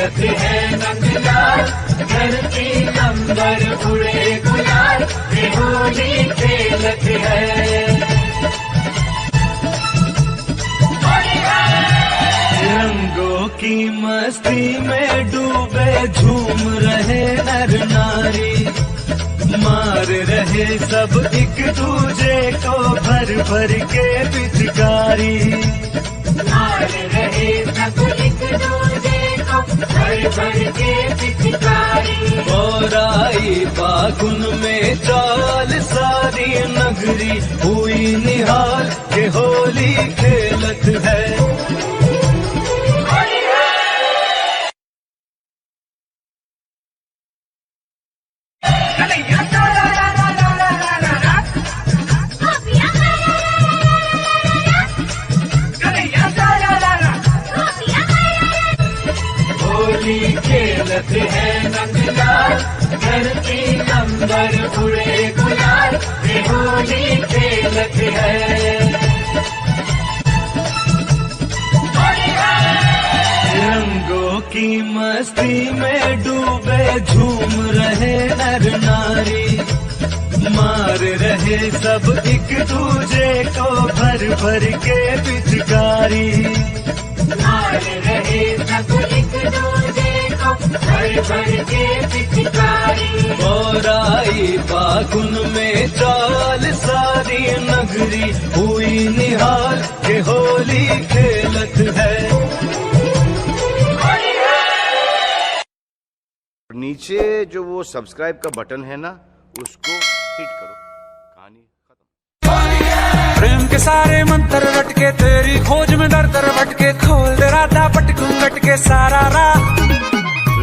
होली है नंदलाल धरती अंबर उड़े गुलाल होली खेलत है। रंगों की मस्ती में डूबे झूम रहे नर नारी। मार रहे सब एक दूजे को भर भर के पिचकारी। मार रहे सब एक दूजे बोराई बागुन में चाल सारी नगरी हुई निहाल के होली खेलत है। खेलत है नंदलाल धरती उड़े गुलाल होली खेलत है। रंगों की मस्ती में डूबे झूम रहे नर नारी, मार रहे सब एक दूजे को भर भर के पिचकारी। मार रहे सब एक दूजे आई फागुन में चाल सारी नगरी हुई निहाल के होली खेलत है। नीचे जो वो सब्सक्राइब का बटन है ना उसको हिट करो। कहानी खत्म। प्रेम के सारे मंत्र रटके तेरी खोज में दर दर भटके खोल दे राधा पटकू लटके सारा राह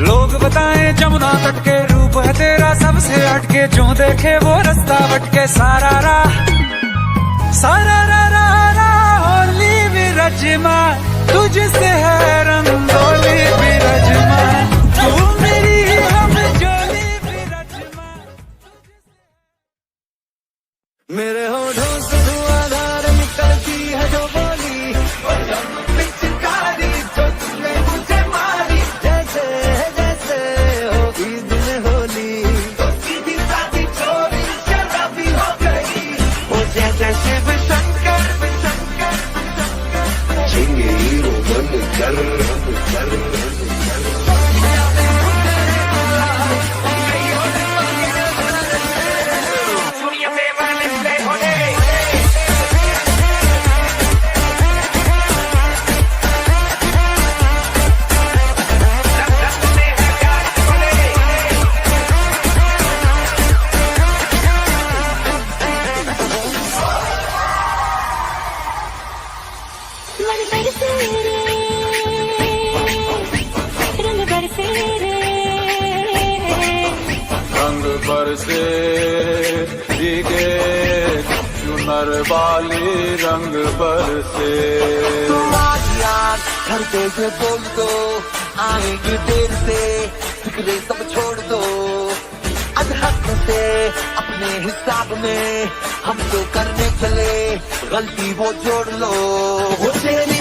लोग बताए जमुना तट के रूप है तेरा सबसे हटके जो देखे वो रास्ता बटके सारा रा सारा रा रा रा होली विरजमा तुझसे है रंगोली विरजमा तू बरसे भीगे, चुनर वाली रंग बरसे पे से बोल दो, आएगी देर से, फिक्रे सब छोड़ दो। अधहक से अपने हिसाब में हम तो करने चले, गलती वो जोड़ लो। वो तेरी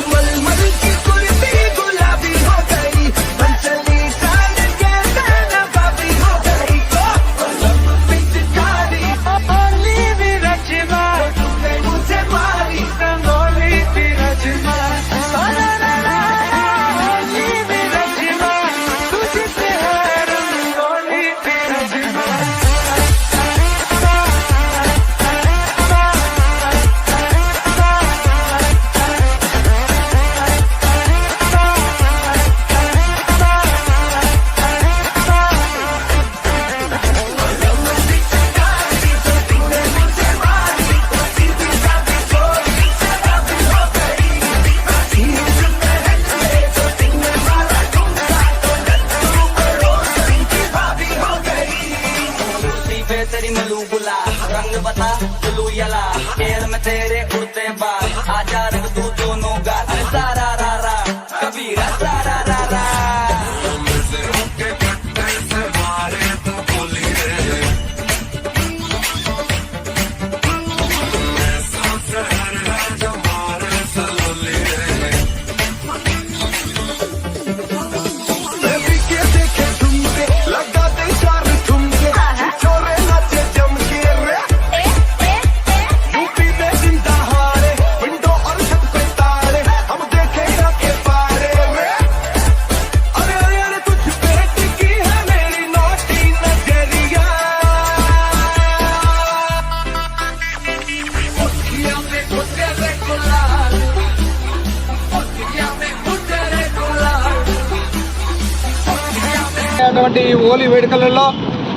జరుగుతున్నటువంటి ఈ హోలీ వేడుకలలో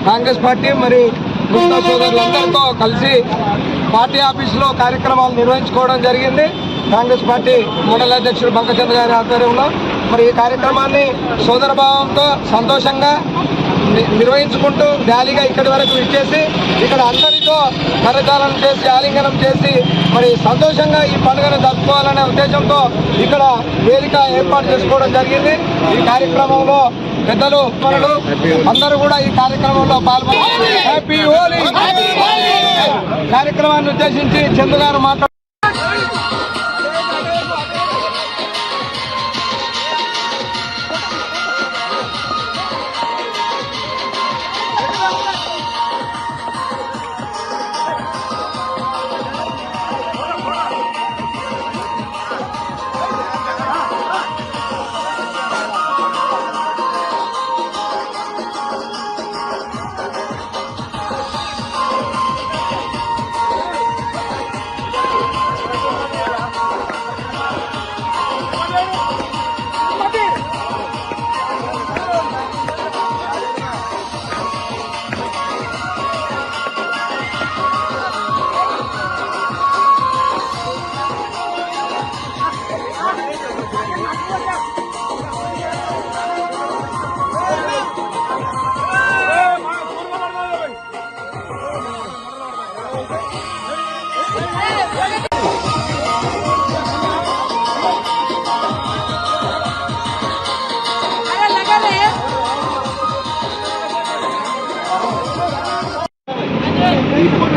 కాంగ్రెస్ పార్టీ మరియు ముస్లిం సోదరులందరితో కలిసి పార్టీ ఆఫీసులో కార్యక్రమాలు నిర్వహించుకోవడం జరిగింది. కాంగ్రెస్ పార్టీ మండల అధ్యక్షుడు బంకచంద్ర గారి ఆధ్వర్యంలో. మరి ఈ కార్యక్రమాన్ని సోదర భావంతో సంతోషంగా నిర్వహించుకుంటూ ర్యాలీగా ఇక్కడి వరకు ఇచ్చేసి ఇక్కడ అందరితో కరచాలనం చేసి ఆలింగనం చేసి మరి సంతోషంగా ఈ పండుగను జరుపుకోవాలనే ఉద్దేశంతో ఇక్కడ వేదిక ఏర్పాటు చేసుకోవడం జరిగింది. ఈ కార్యక్రమంలో పెద్దలు అందరూ కూడా ఈ కార్యక్రమంలో పాల్గొన్నారు హ్యాపీ హోలీ కార్యక్రమాన్ని ఉద్దేశించి చందు గారు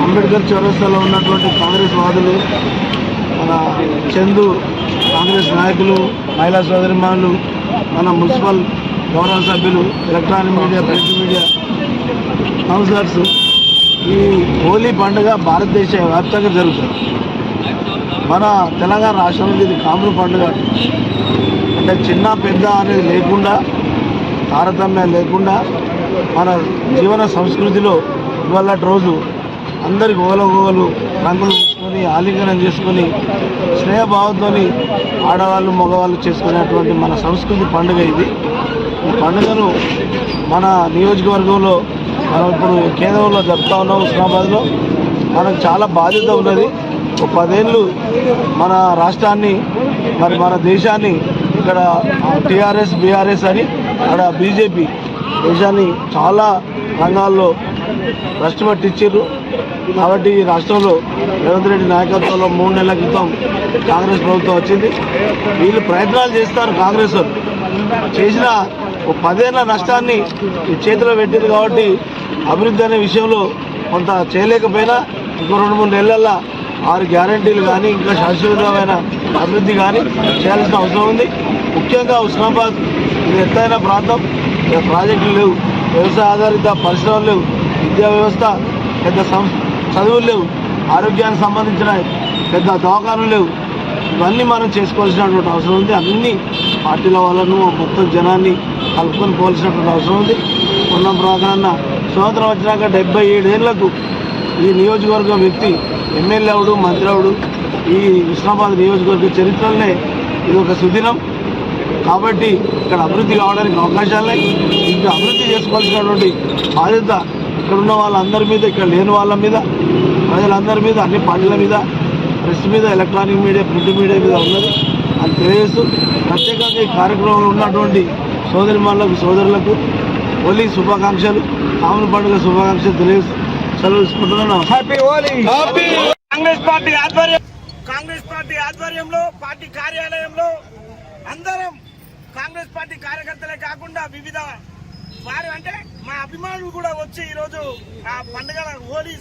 అంబేద్కర్ చౌరస్తాలో ఉన్నటువంటి కాంగ్రెస్ వాదులు మన చందు కాంగ్రెస్ నాయకులు మహిళా సోదరిమానులు మన మున్సిపల్ గౌరవ సభ్యులు electronic media print media councillors ఈ హోలీ పండుగ భారతదేశ వ్యాప్తంగా జరుగుతుంది. మన తెలంగాణ రాష్ట్రంలో ఇది కామన్ పండుగ. అంటే చిన్న పెద్ద అనేది లేకుండా తారతమ్యం లేకుండా మన జీవన సంస్కృతిలో ఇవాళ రోజు అందరికి ఓలగోలు రంగులు తీసుకొని ఆలింగనం చేసుకొని స్నేహభావంతో ఆడవాళ్ళు మగవాళ్ళు చేసుకునేటువంటి మన సంస్కృతి పండుగ ఇది. ఈ పండుగను మన నియోజకవర్గంలో మనం ఇప్పుడు కేంద్రంలో జరుపుతా ఉన్నాం ఉస్మానాబాద్లో మనకు చాలా బాధ్యత ఉన్నది. ఒక పదేళ్ళు మన రాష్ట్రాన్ని మరి మన దేశాన్ని ఇక్కడ టీఆర్ఎస్ బీఆర్ఎస్ అని అక్కడ బీజేపీ దేశాన్ని చాలా రంగాల్లో భ్రష్టు కాబట్టి ఈ రాష్ట్రంలో రేవంత్ రెడ్డి నాయకత్వంలో మూడు నెలల క్రితం కాంగ్రెస్ ప్రభుత్వం వచ్చింది. వీళ్ళు ప్రయత్నాలు చేస్తారు కాంగ్రెస్ చేసిన ఒక పదేళ్ళ నష్టాన్ని చేతిలో పెట్టింది కాబట్టి అభివృద్ధి అనే విషయంలో కొంత చేయలేకపోయినా ఇంకో రెండు మూడు నెలల్లో ఆరు గ్యారంటీలు కానీ ఇంకా శాశ్వతమైన అభివృద్ధి కానీ చేయాల్సిన అవసరం ఉంది. ముఖ్యంగా ఉస్మాబాద్ ఇది ఎత్తైన ప్రాంతం. ప్రాజెక్టులు లేవు. వ్యవసాయ ఆధారిత పరిశ్రమలు లేవు. విద్యా వ్యవస్థ పెద్ద సం చదువులు లేవు. ఆరోగ్యానికి సంబంధించిన పెద్ద దవాఖానులు లేవు. ఇవన్నీ మనం చేసుకోవాల్సినటువంటి అవసరం ఉంది. అన్ని పార్టీల వాళ్ళను మొత్తం జనాన్ని కలుపుకొని పోవాల్సినటువంటి అవసరం ఉంది. ఉన్న ప్రాంతాన్న స్వాతంత్రం వచ్చినాక డెబ్బై ఏడేళ్ళకు ఈ నియోజకవర్గం వ్యక్తి ఎమ్మెల్యే అవడు మంత్రి అవడు ఈ ఉస్మానాబాద్ నియోజకవర్గ చరిత్రలోనే ఇది ఒక సుదినం. కాబట్టి ఇక్కడ అభివృద్ధి కావడానికి అవకాశాలున్నాయి ఇక్కడ అభివృద్ధి చేసుకోవాల్సినటువంటి బాధ్యత ఇక్కడ ఉన్న వాళ్ళందరి మీద ఇక్కడ లేని వాళ్ళ మీద ప్రజలందరి మీద అన్ని పార్టీల మీద ప్రెస్ మీద ఎలక్ట్రానిక్ మీడియా ప్రింట్ మీడియా మీద ఉన్నది. అని తెలియజేస్తూ ప్రత్యేకంగా ఈ కార్యక్రమంలో ఉన్నటువంటి సోదరిమణులకు సోదరులకు హోలీ శుభాకాంక్షలు. కామన్ పండుగ శుభాకాంక్షలు తెలియజేస్తూ సెలవు తీసుకుంటున్నాను హ్యాపీ హోలీ కాంగ్రెస్ పార్టీ ఆధ్వర్యం కాంగ్రెస్ పార్టీ ఆధ్వర్యంలో పార్టీ కార్యాలయంలో అందరం కాంగ్రెస్ పార్టీ కార్యకర్తలే కాకుండా వివిధ వారు అంటే మా అభిమానులు కూడా వచ్చి ఈరోజు ఆ పండుగల హోలీ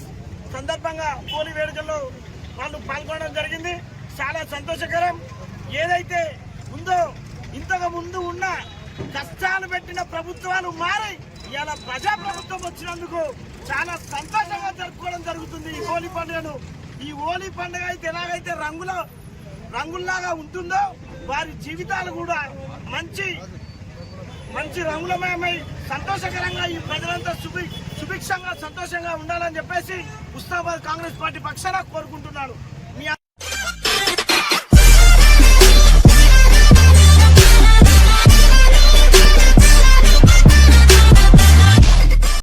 సందర్భంగా హోలీ వేడుకల్లో వాళ్ళు పాల్గొనడం జరిగింది. చాలా సంతోషకరం. ఏదైతే ఉందో ఇంతకు ముందు ఉన్న కష్టాలు పెట్టిన ప్రభుత్వాలు మారి ఇవాళ ప్రజా ప్రభుత్వం వచ్చినందుకు చాలా సంతోషంగా జరుపుకోవడం జరుగుతుంది ఈ హోలీ పండుగను. ఈ హోలీ పండుగ అయితే ఎలాగైతే రంగుల రంగుల్లాగా ఉంటుందో వారి జీవితాలు కూడా మంచి మంచి రంగులమయమై సంతోషకరంగా ఈ ప్రజలంతా సుభి సుభిక్షంగా సంతోషంగా ఉండాలని చెప్పేసి ఉస్తాబాద్ కాంగ్రెస్ పార్టీ పక్షాన కోరుకుంటున్నాను.